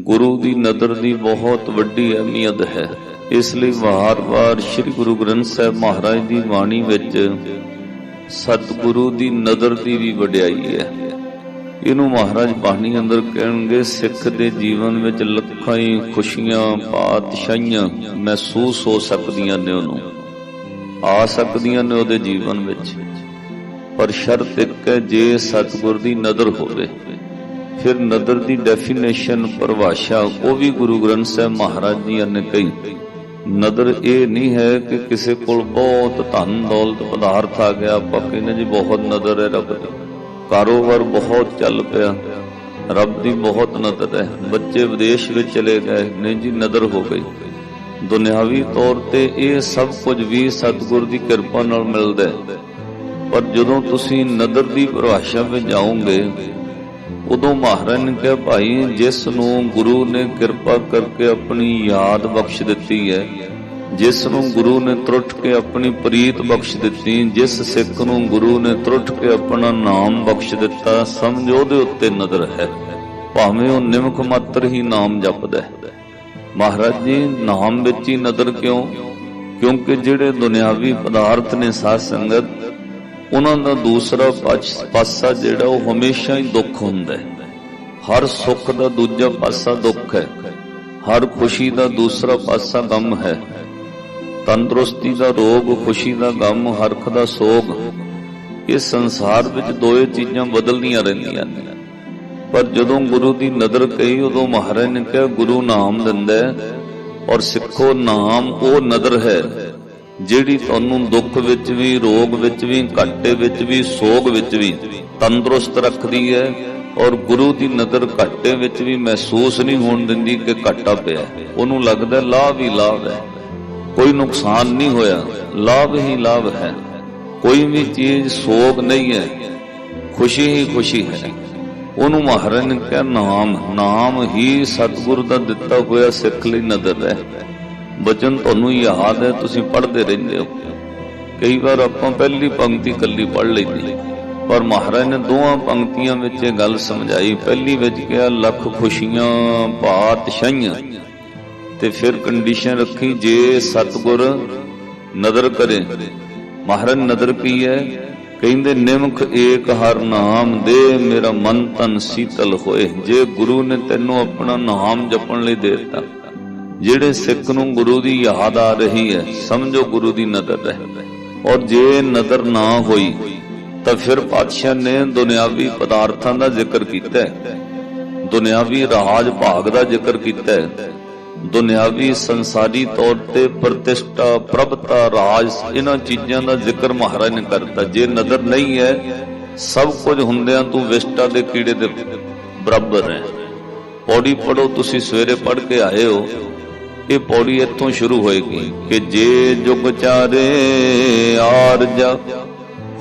ਗੁਰੂ ਦੀ ਨਦਰ ਦੀ ਬਹੁਤ ਵੱਡੀ ਅਹਿਮੀਅਤ ਹੈ। ਇਸ ਲਈ ਵਾਰ-ਵਾਰ ਸ੍ਰੀ ਗੁਰੂ ਗ੍ਰੰਥ ਸਾਹਿਬ ਮਹਾਰਾਜ ਦੀ ਬਾਣੀ ਵਿੱਚ ਸਤਿਗੁਰੂ ਦੀ ਨਦਰ ਦੀ ਵੀ ਵਡਿਆਈ ਹੈ। ਇਹਨੂੰ ਮਹਾਰਾਜ ਬਾਣੀ ਅੰਦਰ ਕਹਿਣਗੇ, ਸਿੱਖ ਦੇ ਜੀਵਨ ਵਿੱਚ ਲੱਖਾਂ ਹੀ ਖੁਸ਼ੀਆਂ, ਪਾਤਸ਼ਾਹੀਆਂ ਮਹਿਸੂਸ ਹੋ ਸਕਦੀਆਂ ਨੇ ਉਹਨੂੰ। ਆ ਸਕਦੀਆਂ ਨੇ ਉਹਦੇ ਜੀਵਨ ਵਿੱਚ। ਪਰ ਸ਼ਰਤ ਇੱਕ ਹੈ, ਜੇ ਸਤਿਗੁਰ ਦੀ ਨਦਰ ਹੋਵੇ ਫਿਰ ਨਦਰ ਦੀ ਡੈਫੀਨੇਸ਼ਨ ਪਰਿਭਾਸ਼ਾ, ਉਹ ਵੀ ਗੁਰੂ ਗ੍ਰੰਥ ਸਾਹਿਬ ਮਹਾਰਾਜ ਜੀ ਨੇ ਕਹੀ। ਨਦਰ ਇਹ ਨਹੀਂ ਹੈ ਕਿ ਕਿਸੇ ਕੋਲ ਬਹੁਤ ਧਨ ਦੌਲਤ ਪਦਾਰਥ ਆ ਗਿਆ, ਆਪਾਂ ਕਹਿੰਦੇ ਜੀ ਬਹੁਤ ਨਦਰ ਹੈ ਰੱਬ ਦੀ। ਕਾਰੋਬਾਰ ਬਹੁਤ ਚੱਲ ਪਿਆ, ਰੱਬ ਦੀ ਬਹੁਤ ਨਦਰ ਹੈ। ਬੱਚੇ ਵਿਦੇਸ਼ ਵਿੱਚ ਚਲੇ ਗਏ, ਨਹੀਂ ਜੀ ਨਦਰ ਹੋ ਗਈ। ਦੁਨਿਆਵੀ ਤੌਰ ਤੇ ਇਹ ਸਭ ਕੁਝ ਵੀ ਸਤਿਗੁਰ ਦੀ ਕਿਰਪਾ ਨਾਲ ਮਿਲਦਾ ਹੈ। ਪਰ ਜਦੋਂ ਤੁਸੀਂ ਨਦਰ ਦੀ ਪਰਿਭਾਸ਼ਾ ਵਿੱਚ ਜਾਓਗੇ ਉਦੋਂ ਮਹਾਰਾਜ ਨੇ ਕਿਹਾ, ਭਾਈ, ਜਿਸ ਨੂੰ ਗੁਰੂ ਨੇ ਕਿਰਪਾ ਕਰਕੇ ਆਪਣੀ ਯਾਦ ਬਖਸ਼ ਦਿੱਤੀ ਹੈ, ਜਿਸ ਨੂੰ ਗੁਰੂ ਨੇ ਤਰੁੱਟ ਕੇ ਆਪਣੀ ਪ੍ਰੀਤ ਬਖਸ਼ ਦਿੱਤੀ, ਜਿਸ ਸਿੱਖ ਨੂੰ ਗੁਰੂ ਨੇ ਤਰੁੱਟ ਕੇ ਆਪਣਾ ਨਾਮ ਬਖਸ਼ ਦਿੱਤਾ, ਸਮਝੋ ਉਹਦੇ ਉੱਤੇ ਨਜ਼ਰ ਹੈ। ਭਾਵੇਂ ਉਹ ਨਿਮਕ ਮਾਤਰ ਹੀ ਨਾਮ ਜਪਦਾ ਹੈ। ਮਹਾਰਾਜ ਜੀ, ਨਾਮ ਵਿੱਚ ਹੀ ਨਜ਼ਰ ਕਿਉਂ? ਕਿਉਂਕਿ ਜਿਹੜੇ ਦੁਨਿਆਵੀ ਪਦਾਰਥ ਨੇ ਸਾਧ ਸੰਗਤ ਉਹਨਾਂ ਦਾ ਦੂਸਰਾ ਪਛ- ਪਾਸਾ ਜਿਹੜਾ ਉਹ ਹਮੇਸ਼ਾ ਹੀ ਦੁੱਖ ਹੁੰਦਾ ਹੈ। ਹਰ ਸੁੱਖ ਦਾ ਦੂਜਾ ਪਾਸਾ ਦੁੱਖ ਹੈ। ਹਰ ਖੁਸ਼ੀ ਦਾ ਦੂਸਰਾ ਪਾਸਾ ਗਮ ਹੈ। ਤੰਦਰੁਸਤੀ ਦਾ ਰੋਗ, ਖੁਸ਼ੀ ਦਾ ਗਮ, ਹਰਖ ਦਾ ਸੋਗ, ਇਹ ਸੰਸਾਰ ਵਿੱਚ ਦੋਏ ਚੀਜ਼ਾਂ ਬਦਲਦੀਆਂ ਰਹਿੰਦੀਆਂ ਨੇ। ਪਰ ਜਦੋਂ ਗੁਰੂ ਦੀ ਨਜ਼ਰ ਕਹੀ, ਉਦੋਂ ਮਹਾਰਾਜ ਨੇ ਕਿਹਾ, ਗੁਰੂ ਨਾਮ ਦਿੰਦਾ ਔਰ ਸਿੱਖੋ, ਨਾਮ ਉਹ ਨਦਰ ਹੈ ਜਿਹੜੀ ਤੁਹਾਨੂੰ ਦੁੱਖ ਵਿੱਚ ਵੀ, ਰੋਗ ਵਿੱਚ ਵੀ, ਘਾਟੇ ਵਿੱਚ ਵੀ, ਸੋਗ ਵਿੱਚ ਵੀ ਤੰਦਰੁਸਤ ਰੱਖਦੀ ਹੈ ਔਰ ਗੁਰੂ ਦੀ ਨਦਰ ਘਾਟੇ ਵਿੱਚ ਵੀ ਮਹਿਸੂਸ ਨਹੀਂ ਹੋਣ ਦਿੰਦੀ ਕਿ ਘਾਟਾ ਪਿਆ। ਉਹਨੂੰ ਲੱਗਦਾ ਲਾਭ ਹੀ ਲਾਭ ਹੈ। ਕੋਈ ਨੁਕਸਾਨ ਨਹੀਂ ਹੋਇਆ। ਲਾਭ ਹੀ ਲਾਭ ਹੈ। ਕੋਈ ਵੀ ਚੀਜ਼ ਸੋਗ ਨਹੀਂ ਹੈ। ਖੁਸ਼ੀ ਹੀ ਖੁਸ਼ੀ ਹੈ। ਉਹਨੂੰ ਮਹਾਰਾਜ ਨੇ ਕਿਹਾ, ਨਾਮ ਨਾਮ ਹੀ ਸਤਿਗੁਰੂ ਦਾ ਦਿੱਤਾ ਹੋਇਆ ਸਿੱਖ ਲਈ ਨਜ਼ਰ ਹੈ। ਬਚਨ ਤੁਹਾਨੂੰ ਯਾਦ ਹੈ, ਤੁਸੀਂ ਪੜ੍ਹਦੇ ਰਹਿੰਦੇ ਹੋ। ਕਈ ਵਾਰ ਆਪਾਂ ਪਹਿਲੀ ਪੰਕਤੀ ਕੱਲੀ ਪੜ੍ਹ ਲੈਂਦੇ ਪਰ ਮਹਾਰਾਜ ਨੇ ਦੋਹਾਂ ਪੰਕਤੀਆਂ ਵਿੱਚ ਇਹ ਗੱਲ ਸਮਝਾਈ। ਪਹਿਲੀ ਵਿੱਚ ਕਿਹਾ, ਲੱਖ ਖੁਸ਼ੀਆਂ ਪਾਤਸ਼ਾਹੀਆਂ ਤੇ ਫਿਰ ਕੰਡੀਸ਼ਨ ਰੱਖੀ, ਜੇ ਸਤਗੁਰ ਨਦਰ ਕਰੇ। ਮਹਾਰਾਜ, ਨਦਰ ਕੀ ਹੈ? ਕਹਿੰਦੇ, ਨਿਮਖ ਏਕ ਹਰ ਨਾਮ ਦੇ, ਮੇਰਾ ਮਨ ਤਨ ਸੀਤਲ ਹੋਏ। ਜੇ ਗੁਰੂ ਨੇ ਤੈਨੂੰ ਆਪਣਾ ਨਾਮ ਜਪਣ ਲਈ ਦੇ ਦਿੱਤਾ ਜਿਹੜੇ ਸਿੱਖ ਨੂੰ ਗੁਰੂ ਦੀ ਯਾਦ ਆ ਰਹੀ ਹੈ, ਸਮਝੋ ਗੁਰੂ ਦੀ ਨਦਰ ਹੈ। ਔਰ ਜੇ ਨਦਰ ਨਾ ਹੋਈ, ਤਾਂ ਫਿਰ ਪਾਤਸ਼ਾਹ ਨੇ ਦੁਨਿਆਵੀ ਪਦਾਰਥਾਂ ਦਾ ਜ਼ਿਕਰ ਕੀਤਾ ਹੈ। ਦੁਨਿਆਵੀ ਰਾਜ ਭਾਗ ਦਾ ਜ਼ਿਕਰ ਕੀਤਾ ਹੈ। ਦੁਨਿਆਵੀ ਸੰਸਾਰੀ ਤੌਰ ਤੇ ਪ੍ਰਤਿਸ਼ਠਾ, ਪ੍ਰਭਤਾ, ਰਾਜ, ਇਹਨਾਂ ਚੀਜ਼ਾਂ ਦਾ ਜ਼ਿਕਰ ਮਹਾਰਾਜ ਨੇ ਕਰਤਾ ਜੇ ਨਜ਼ਰ ਨਹੀਂ ਹੈ, ਸਭ ਕੁਝ ਹੁੰਦਿਆਂ ਤੂੰ ਵਿਸ਼ਟਾ ਦੇ ਕੀੜੇ ਦੇ ਬਰਾਬਰ ਹੈ। ਪੌੜੀ ਪੜੋ ਤੁਸੀਂ ਸਵੇਰੇ ਪੜ ਕੇ ਆਏ ਹੋ। ਇਹ ਪੌੜੀ ਇੱਥੋਂ ਸ਼ੁਰੂ ਹੋਏਗੀ ਕਿ ਜੇ ਜੁਗ ਚਾਰੇ ਆਰਜਾ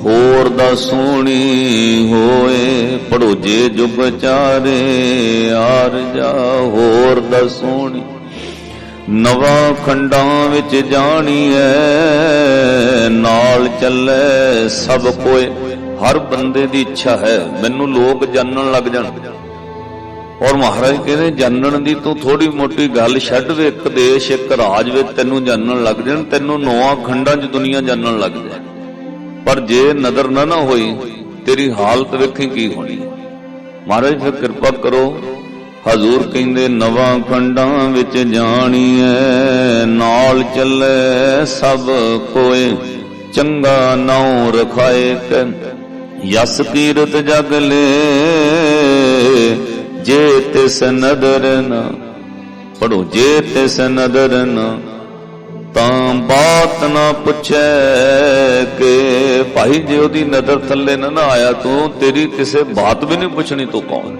ਹੋਰ ਦਾ ਸੋਹਣੀ ਹੋਏ, ਪੜੋ ਜੇ ਜੁਗ ਚਾਰੇ ਆਰਜਾ ਹੋਰ ਦਾ ਸੋਹਣੀ ਨਵਾਂ ਖੰਡਾਂ ਵਿੱਚ ਜਾਣੀ ਜਾਣੀਐ ਨਾਲ ਚੱਲੇ ਸਭ ਕੋਏ, ਹਰ ਬੰਦੇ ਦੀ ਇੱਛਾ ਹੈ, ਮੈਨੂੰ ਲੋਕ ਜਾਣਨ ਲੱਗ ਜਾਣ। ਔਰ ਮਹਾਰਾਜ ਕਹਿੰਦੇ ਜਾਣਨ ਦੀ ਤੂੰ ਥੋੜੀ ਮੋਟੀ ਗੱਲ ਛੱਡ ਵੇ ਇੱਕ ਦੇਸ਼, ਇੱਕ ਰਾਜ ਵਿੱਚ ਤੈਨੂੰ ਜਾਣਨ ਲੱਗ ਜਾਣ, ਤੈਨੂੰ ਨੌਵਾਂ ਖੰਡਾਂ 'ਚ ਦੁਨੀਆ ਜਾਣਨ ਲੱਗ ਜਾਏ। ਪਰ ਜੇ ਨਜ਼ਰ ਨਾ ਨਾ ਹੋਈ, ਤੇਰੀ ਹਾਲਤ ਵੇਖੀ ਕੀ ਹੋਣੀ? ਮਹਾਰਾਜ ਫਿਰ ਕਿਰਪਾ ਕਰੋ, ਹਜ਼ੂਰ ਕਹਿੰਦੇ, ਨਵਾਂ ਖੰਡਾਂ ਵਿੱਚ ਜਾਣੀਐ, ਨਾਲ ਚੱਲੇ ਸਭ ਕੋਏ, ਚੰਗਾ ਨਾਉ ਰਖਾਏ ਕ ਯਸ ਕੀਰਤ ਜਗ ਲੇ। ਜੇ ਤਿਸ ਨਦਰ ਪੜੋ ਜੇ ਤਿਸ ਨਦਰ ਤਾਂ ਬਾਤ ਨਾ ਪੁੱਛੈ ਕਿ। ਭਾਈ, ਜੇ ਉਹਦੀ ਨਜ਼ਰ ਥੱਲੇ ਨਾ ਨਾ ਆਇਆ ਤੂੰ, ਤੇਰੀ ਕਿਸੇ ਬਾਤ ਵੀ ਨਹੀਂ ਪੁੱਛਣੀ ਤੂੰ ਕੌਣ?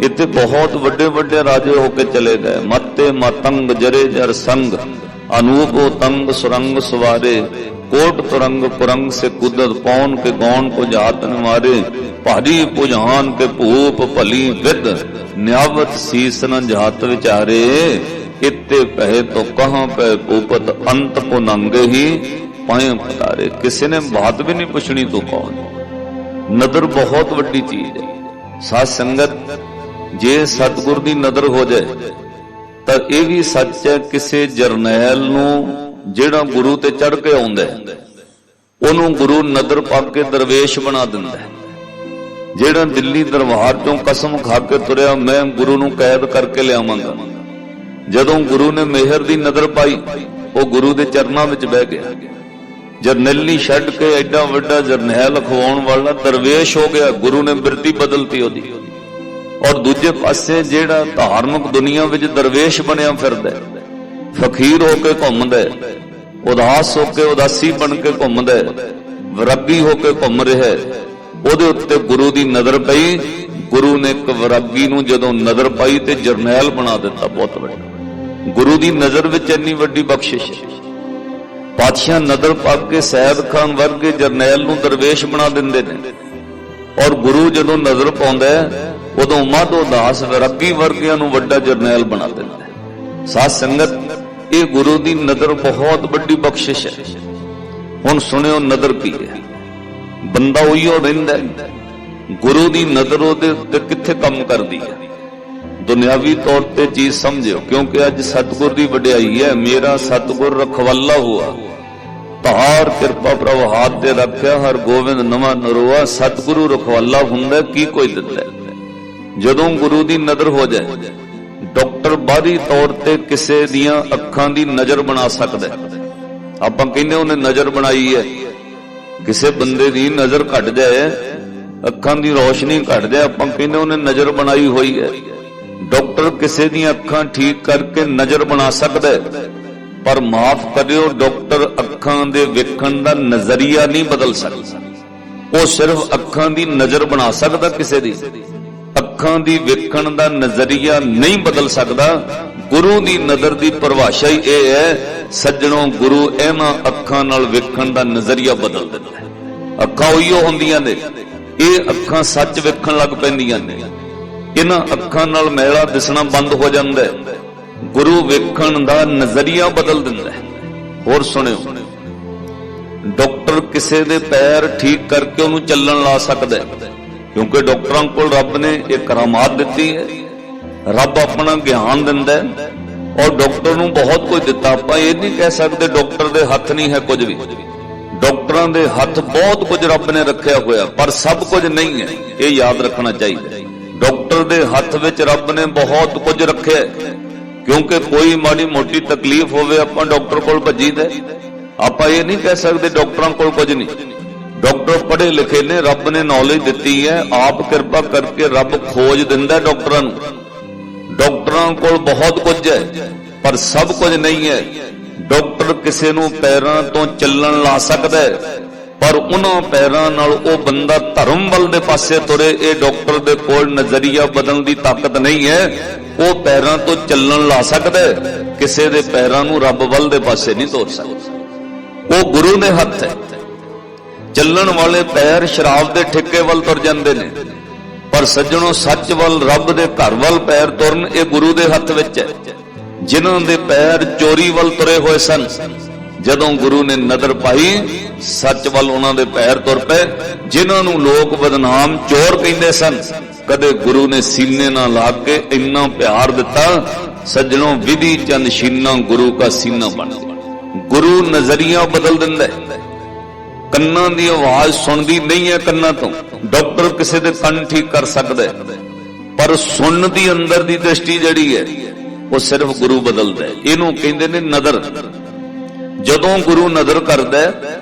ਇੱਥੇ ਬਹੁਤ ਵੱਡੇ ਵੱਡੇ ਰਾਜੇ ਹੋ ਕੇ ਚਲੇ ਗਏ। ਮੱਤੇ ਮਤੰਗ, ਜਰੇ ਜਰ ਸੰਗ। ਅਨੂਪੋ ਤੰਗ ਸੁਰੰਗ ਸਵਾਰੇ। ਕੋਟ ਤੁਰੰਗ ਕੁਰੰਗ ਸੇ ਕੁਦਰਤ, ਪੌਣ ਕੇ ਗੌਣ ਕੋ ਜਾਤ ਨ ਭਾਰੀ ਭੁਜਾਨ ਤੇ ਭੂਪ ਭਲੀ ਵਿਦ ਨਿਆਵਤ ਸੀਸ ਨ ਜਾਤ ਵਿਚਾਰੇ ਇਤੇ ਪਹਿ ਤੋ ਕਹਾਂ ਪੈ ਭੂਪਤ ਅੰਤ ਕੋ ਹੀ ਪਾਏ ਪਤਾਰੇ, ਕਿਸੇ ਨੇ ਬਾਤ ਵੀ ਨਹੀਂ ਪੁੱਛਣੀ ਤੂੰ ਕੌਣ ਨਦਰ ਬਹੁਤ ਵੱਡੀ ਚੀਜ਼ ਹੈ ਸਾਧ ਸੰਗਤ, ਜੇ ਸਤਿਗੁਰ ਦੀ ਨਜ਼ਰ ਹੋ ਜਾਏ, ਤਾਂ ਇਹ ਵੀ ਸੱਚ ਹੈ ਕਿਸੇ ਜਰਨੈਲ ਨੂੰ ਜਿਹੜਾ ਗੁਰੂ ਤੇ ਚੜ ਕੇ ਆਉਂਦਾ ਉਹਨੂੰ ਗੁਰੂ ਨਦਰ ਪਾ ਕੇ ਦਰਵੇਸ਼ ਬਣਾ ਦਿੰਦਾ ਹੈ। ਜਿਹੜਾ ਦਿੱਲੀ ਦਰਬਾਰ ਚੋਂ ਕਸਮ ਖਾ ਕੇ ਤੁਰਿਆ ਮੈਂ ਗੁਰੂ ਨੂੰ ਕੈਦ ਕਰਕੇ ਲਿਆਵਾਂਗਾ। ਜਦੋਂ ਗੁਰੂ ਨੇ ਮਿਹਰ ਦੀ ਨਜ਼ਰ ਪਾਈ ਉਹ ਗੁਰੂ ਦੇ ਚਰਨਾਂ ਵਿੱਚ ਬਹਿ ਗਿਆ। ਜਰਨੈਲੀ ਛੱਡ ਕੇ ਐਡਾ ਵੱਡਾ ਜਰਨੈਲ ਖਵਾਉਣ ਵਾਲਾ ਦਰਵੇਸ਼ ਹੋ ਗਿਆ ਗੁਰੂ ਨੇ ਬਿਰਤੀ ਬਦਲਤੀ ਉਹਦੀ। ਔਰ ਦੂਜੇ ਪਾਸੇ ਜਿਹੜਾ ਧਾਰਮਿਕ ਦੁਨੀਆ ਵਿੱਚ ਦਰਵੇਸ਼ ਬਣਿਆ ਫਿਰਦਾ ਫਕੀਰ ਹੋ ਕੇ ਘੁੰਮਦਾ ਉਦਾਸ ਹੋ ਕੇ ਉਦਾਸੀ ਬਣ ਕੇ ਘੁੰਮਦਾ ਹੈ, ਹੋ ਕੇ ਘੁੰਮ ਰਿਹਾ ਉਹਦੇ ਉੱਤੇ ਗੁਰੂ ਦੀ ਨਜ਼ਰ ਪਈ। ਗੁਰੂ ਨੇ ਇੱਕ ਨੂੰ ਜਦੋਂ ਨਜ਼ਰ ਪਾਈ ਤੇ ਜਰਨੈਲ ਬਣਾ ਦਿੱਤਾ ਬਹੁਤ ਵੱਡਾ। ਗੁਰੂ ਦੀ ਨਜ਼ਰ ਵਿੱਚ ਇੰਨੀ ਵੱਡੀ ਬਖਸ਼ਿਸ਼ ਹੈ। ਪਾਤਸ਼ਾਹ ਨਜ਼ਰ ਪਾ ਕੇ ਸੈਦ ਖਾਨ ਵਰਗੇ ਜਰਨੈਲ ਨੂੰ ਦਰਵੇਸ਼ ਬਣਾ ਦਿੰਦੇ ਨੇ। ਔਰ ਗੁਰੂ ਜਦੋਂ ਨਜ਼ਰ ਪਾਉਂਦਾ ਉਦੋਂ ਮਾਧੋ ਦਾਸ ਵਿਰਾਗੀ ਵਰਗਿਆਂ ਨੂੰ ਵੱਡਾ ਜਰਨੈਲ ਬਣਾ ਦਿੰਦਾ ਹੈ। ਸਾਧ ਸੰਗਤ, ਇਹ ਗੁਰੂ ਦੀ ਨਜ਼ਰ ਬਹੁਤ ਵੱਡੀ ਬਖਸ਼ਿਸ਼ ਹੈ। ਹੁਣ ਸੁਣਿਓ ਨਜ਼ਰ ਕੀ ਹੈ। ਬੰਦਾ ਉਹੀਓ ਰਹਿੰਦਾ ਗੁਰੂ ਦੀ ਨਜ਼ਰ ਉਹਦੇ ਉੱਤੇ ਕਿੱਥੇ ਕੰਮ ਕਰਦੀ ਹੈ? ਦੁਨਿਆਵੀ ਤੌਰ ਤੇ ਚੀਜ਼ ਸਮਝਿਓ, ਕਿਉਂਕਿ ਅੱਜ ਸਤਿਗੁਰ ਦੀ ਵਡਿਆਈ ਹੈ, ਮੇਰਾ ਸਤਿਗੁਰ ਰਖਵਾਲਾ ਹੁਆ। ਤਾਰ ਕਿਰਪਾ, ਪ੍ਰਭ, ਹਾਥ ਤੇ ਰੱਖਿਆ ਹਰ ਗੋਬਿੰਦ ਨਵਾਂ ਨਰੋਆ, ਸਤਿਗੁਰੂ ਰਖਵਾਲਾ ਹੁੰਦਾ ਕੀ ਕੋਈ ਦਿੰਦਾ ਜਦੋਂ ਗੁਰੂ ਦੀ ਨਜ਼ਰ ਹੋ ਜਾਏ, ਡਾਕਟਰ ਬਾਹਰੀ ਤੌਰ ਤੇ ਕਿਸੇ ਦੀਆਂ ਅੱਖਾਂ ਦੀ ਨਜ਼ਰ ਬਣਾ ਸਕਦਾ ਆਪਾਂ ਕਹਿੰਦੇ ਉਹਨੇ ਨਜ਼ਰ ਬਣਾਈ ਹੈ। ਕਿਸੇ ਬੰਦੇ ਦੀ ਨਜ਼ਰ ਘਟ ਜਾਏ, ਅੱਖਾਂ ਦੀ ਰੋਸ਼ਨੀ ਘਟ ਜਾਏ, ਆਪਾਂ ਕਹਿੰਦੇ ਉਹਨੇ ਨਜ਼ਰ ਬਣਾਈ ਹੋਈ ਹੈ। ਡਾਕਟਰ ਕਿਸੇ ਦੀਆਂ ਅੱਖਾਂ ਠੀਕ ਕਰਕੇ ਨਜ਼ਰ ਬਣਾ ਸਕਦਾ ਹੈ, ਪਰ ਮਾਫ ਕਰਿਓ, ਡਾਕਟਰ ਅੱਖਾਂ ਦੇ ਵੇਖਣ ਦਾ ਨਜ਼ਰੀਆ ਨਹੀਂ ਬਦਲ ਸਕਦਾ। ਉਹ ਸਿਰਫ ਅੱਖਾਂ ਦੀ ਨਜ਼ਰ ਬਣਾ ਸਕਦਾ ਕਿਸੇ ਦੀ। ਅੱਖਾਂ ਦੀ ਵੇਖਣ ਦਾ ਨਜ਼ਰੀਆ ਨਹੀਂ ਬਦਲ ਸਕਦਾ ਗੁਰੂ ਦੀ ਨਜ਼ਰ ਦੀ ਪਰਿਭਾਸ਼ਾ ਹੀ ਇਹ ਹੈ, ਸੱਜਣੋ ਗੁਰੂ ਇਹਨਾਂ ਅੱਖਾਂ ਨਾਲ ਵੇਖਣ ਦਾ ਨਜ਼ਰੀਆ ਬਦਲ ਦਿੰਦਾ ਹੈ। ਅੱਖਾਂ ਉਹੀਓ ਹੁੰਦੀਆਂ ਨੇ, ਇਹ ਅੱਖਾਂ ਸੱਚ ਵੇਖਣ ਲੱਗ ਪੈਂਦੀਆਂ ਨੇ। ਇਹਨਾਂ ਅੱਖਾਂ ਨਾਲ ਮੈਲਾ ਦਿਸਣਾ ਬੰਦ ਹੋ ਜਾਂਦਾ ਹੈ। ਗੁਰੂ ਵੇਖਣ ਦਾ ਨਜ਼ਰੀਆ ਬਦਲ ਦਿੰਦਾ ਹੈ। ਹੋਰ ਸੁਣਿਓ, ਡਾਕਟਰ ਕਿਸੇ ਦੇ ਪੈਰ ਠੀਕ ਕਰਕੇ ਉਹਨੂੰ ਚੱਲਣ ਲਾ ਸਕਦਾ ਹੈ, ਕਿਉਂਕਿ ਡਾਕਟਰਾਂ ਕੋਲ ਰੱਬ ਨੇ ਇਹ ਕਰਾਮਾਤ ਦਿੱਤੀ ਹੈ। ਰੱਬ ਆਪਣਾ ਗਿਆਨ ਦਿੰਦਾ ਔਰ ਡਾਕਟਰ ਨੂੰ ਬਹੁਤ ਕੁਝ ਦਿੱਤਾ। ਆਪਾਂ ਇਹ ਨਹੀਂ ਕਹਿ ਸਕਦੇ ਡਾਕਟਰ ਦੇ ਹੱਥ ਨਹੀਂ ਹੈ ਕੁਝ ਵੀ। ਡਾਕਟਰਾਂ ਦੇ ਹੱਥ ਬਹੁਤ ਕੁਝ ਰੱਬ ਨੇ ਰੱਖਿਆ ਹੋਇਆ, ਪਰ ਸਭ ਕੁਝ ਨਹੀਂ ਹੈ। ਇਹ ਯਾਦ ਰੱਖਣਾ ਚਾਹੀਦਾ ਡਾਕਟਰ ਦੇ ਹੱਥ ਵਿੱਚ ਰੱਬ ਨੇ ਬਹੁਤ ਕੁਝ ਰੱਖਿਆ ਕਿਉਂਕਿ ਕੋਈ ਮਾੜੀ ਮੋਟੀ ਤਕਲੀਫ ਹੋਵੇ, ਆਪਾਂ ਡਾਕਟਰ ਕੋਲ ਭੱਜੀਦਾ ਹੈ। ਆਪਾਂ ਇਹ ਨਹੀਂ ਕਹਿ ਸਕਦੇ ਡਾਕਟਰਾਂ ਕੋਲ ਕੁਝ ਨਹੀਂ। ਡਾਕਟਰ ਪੜ੍ਹੇ ਲਿਖੇ ਨੇ, ਰੱਬ ਨੇ ਨੌਲੇਜ ਦਿੱਤੀ ਹੈ। ਆਪ ਕਿਰਪਾ ਕਰਕੇ ਰੱਬ ਖੋਜ ਦਿੰਦਾ ਡਾਕਟਰਾਂ ਨੂੰ। ਡਾਕਟਰਾਂ ਕੋਲ ਬਹੁਤ ਕੁਝ ਹੈ, ਪਰ ਸਭ ਕੁਝ ਨਹੀਂ ਹੈ। ਡਾਕਟਰ ਕਿਸੇ ਨੂੰ ਪੈਰਾਂ ਤੋਂ ਚੱਲਣ ਲਾ ਸਕਦਾ ਹੈ, ਪਰ ਉਹਨਾਂ ਪੈਰਾਂ ਨਾਲ ਉਹ ਬੰਦਾ ਧਰਮ ਵੱਲ ਦੇ ਪਾਸੇ ਤੁਰੇ, ਇਹ ਡਾਕਟਰ ਦੇ ਕੋਲ ਨਜ਼ਰੀਆ ਬਦਲਣ ਦੀ ਤਾਕਤ ਨਹੀਂ ਹੈ। ਉਹ ਪੈਰਾਂ ਤੋਂ ਚੱਲਣ ਲਾ ਸਕਦਾ ਹੈ, ਕਿਸੇ ਦੇ ਪੈਰਾਂ ਨੂੰ ਰੱਬ ਵੱਲ ਦੇ ਪਾਸੇ ਨਹੀਂ ਤੋਰ ਸਕਦਾ। ਉਹ ਗੁਰੂ ਦੇ ਹੱਥ ਹੈ। ਚੱਲਣ ਵਾਲੇ ਪੈਰ ਸ਼ਰਾਬ ਦੇ ਠੇਕੇ ਵੱਲ ਤੁਰ ਜਾਂਦੇ ਨੇ। ਪਰ ਸੱਜਣੋ, ਸੱਚ ਵੱਲ, ਰੱਬ ਦੇ ਘਰ ਵੱਲ ਪੈਰ ਤੁਰਨ ਇਹ ਗੁਰੂ ਦੇ ਹੱਥ ਵਿੱਚ ਹੈ। ਜਿਨ੍ਹਾਂ ਦੇ ਪੈਰ ਚੋਰੀ ਵੱਲ ਤੁਰੇ ਹੋਏ ਸਨ, ਜਦੋਂ ਗੁਰੂ ਨੇ ਨਜ਼ਰ ਪਾਈ, ਸੱਚ ਵੱਲ ਉਹਨਾਂ ਦੇ ਪੈਰ ਤੁਰ ਪਏ, ਜਿਨ੍ਹਾਂ ਨੂੰ ਲੋਕ ਬਦਨਾਮ ਚੋਰ ਕਹਿੰਦੇ ਸਨ। ਕਦੇ ਗੁਰੂ ਨੇ ਸੀਨੇ ਨਾਲ ਲਾ ਕੇ ਇੰਨਾ ਪਿਆਰ ਦਿੱਤਾ, ਸੱਜਣੋ, ਵਿਧੀ ਚੰਦ ਸ਼ੀਨਾ ਗੁਰੂ ਦਾ ਸੀਨਾ ਬਣ ਗਿਆ। ਗੁਰੂ ਨਜ਼ਰੀਆ ਬਦਲ ਦਿੰਦਾ ਹੈ। ਕੰਨਾਂ ਦੀ ਆਵਾਜ਼ ਸੁਣਦੀ ਨਹੀਂ ਹੈ ਕੰਨਾਂ ਤੋਂ। ਡਾਕਟਰ ਕਿਸੇ ਦੇ ਕੰਨ ਠੀਕ ਕਰ ਸਕਦਾ ਹੈ, ਪਰ ਸੁਣਨ ਦੀ ਅੰਦਰ ਦੀ ਦ੍ਰਿਸ਼ਟੀ ਜਿਹੜੀ ਹੈ, ਉਹ ਸਿਰਫ ਗੁਰੂ ਬਦਲਦਾ ਹੈ। ਇਹਨੂੰ ਕਹਿੰਦੇ ਨੇ ਨਜ਼ਰ ਜਦੋਂ ਗੁਰੂ ਨਜ਼ਰ ਕਰਦਾ ਹੈ,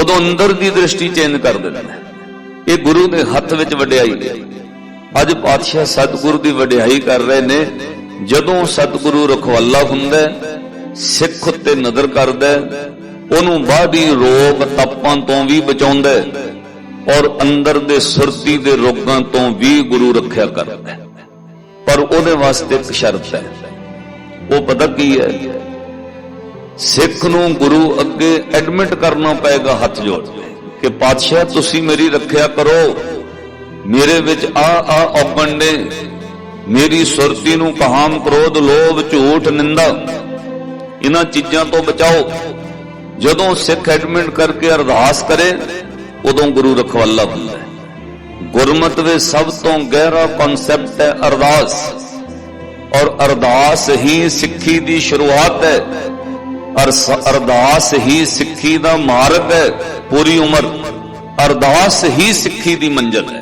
ਉਦੋਂ ਅੰਦਰ ਦੀ ਦ੍ਰਿਸ਼ਟੀ ਚੇਂਜ ਕਰ ਦਿੰਦਾ ਹੈ। ਇਹ ਗੁਰੂ ਦੇ ਹੱਥ ਵਿੱਚ ਵਡਿਆਈ ਹੈ। ਅੱਜ ਪਾਤਸ਼ਾਹ ਸਤਿਗੁਰੂ ਦੀ ਵਡਿਆਈ ਕਰ ਰਹੇ ਨੇ। ਜਦੋਂ ਸਤਿਗੁਰੂ ਰਖਵਾਲਾ ਹੁੰਦਾ ਸਿੱਖ ਉੱਤੇ ਨਜ਼ਰ ਕਰਦਾ ਉਹਨੂੰ ਬਾਹਰੀ ਰੋਗ ਤਪਾਂ ਤੋਂ ਵੀ ਬਚਾਉਂਦਾ ਹੈ ਔਰ ਅੰਦਰ ਦੇ ਸੁਰਤੀ ਦੇ ਰੋਗਾਂ ਤੋਂ ਵੀ ਗੁਰੂ ਰੱਖਿਆ ਕਰਦਾ ਹੈ। ਪਰ ਉਹਦੇ ਵਾਸਤੇ ਇੱਕ ਸ਼ਰਤ ਹੈ। ਉਹ ਪਤਾ ਕੀ ਹੈ? ਸਿੱਖ ਨੂੰ ਗੁਰੂ ਅੱਗੇ ਐਡਮਿਟ ਕਰਨਾ ਪਏਗਾ ਹੱਥ ਜੋੜ ਕੇ ਕਿ ਪਾਤਸ਼ਾਹ, ਤੁਸੀਂ ਮੇਰੀ ਰੱਖਿਆ ਕਰੋ। ਮੇਰੇ ਵਿੱਚ ਆ ਆ ਔਗਣ ਨੇ। ਮੇਰੀ ਸੁਰਤੀ ਨੂੰ ਕਹਾਮ, ਕ੍ਰੋਧ, ਲੋਭ, ਝੂਠ, ਨਿੰਦਾ। ਇਹਨਾਂ ਚੀਜ਼ਾਂ ਤੋਂ ਬਚਾਓ। ਜਦੋਂ ਸਿੱਖ ਐਡਮਿਟ ਕਰਕੇ ਅਰਦਾਸ ਕਰੇ, ਉਦੋਂ ਗੁਰੂ ਰਖਵਾਲਾ ਹੁੰਦਾ ਹੈ। ਗੁਰਮਤ ਵਿੱਚ ਸਭ ਤੋਂ ਗਹਿਰਾ ਕਨਸੈਪਟ ਹੈ ਅਰਦਾਸ। ਔਰ ਅਰਦਾਸ ਹੀ ਸਿੱਖੀ ਦੀ ਸ਼ੁਰੂਆਤ ਹੈ। ਅਰਦਾਸ ਹੀ ਸਿੱਖੀ ਦਾ ਮਾਰਗ ਹੈ ਪੂਰੀ ਉਮਰ। ਅਰਦਾਸ ਹੀ ਸਿੱਖੀ ਦੀ ਮੰਜਿਲ ਹੈ।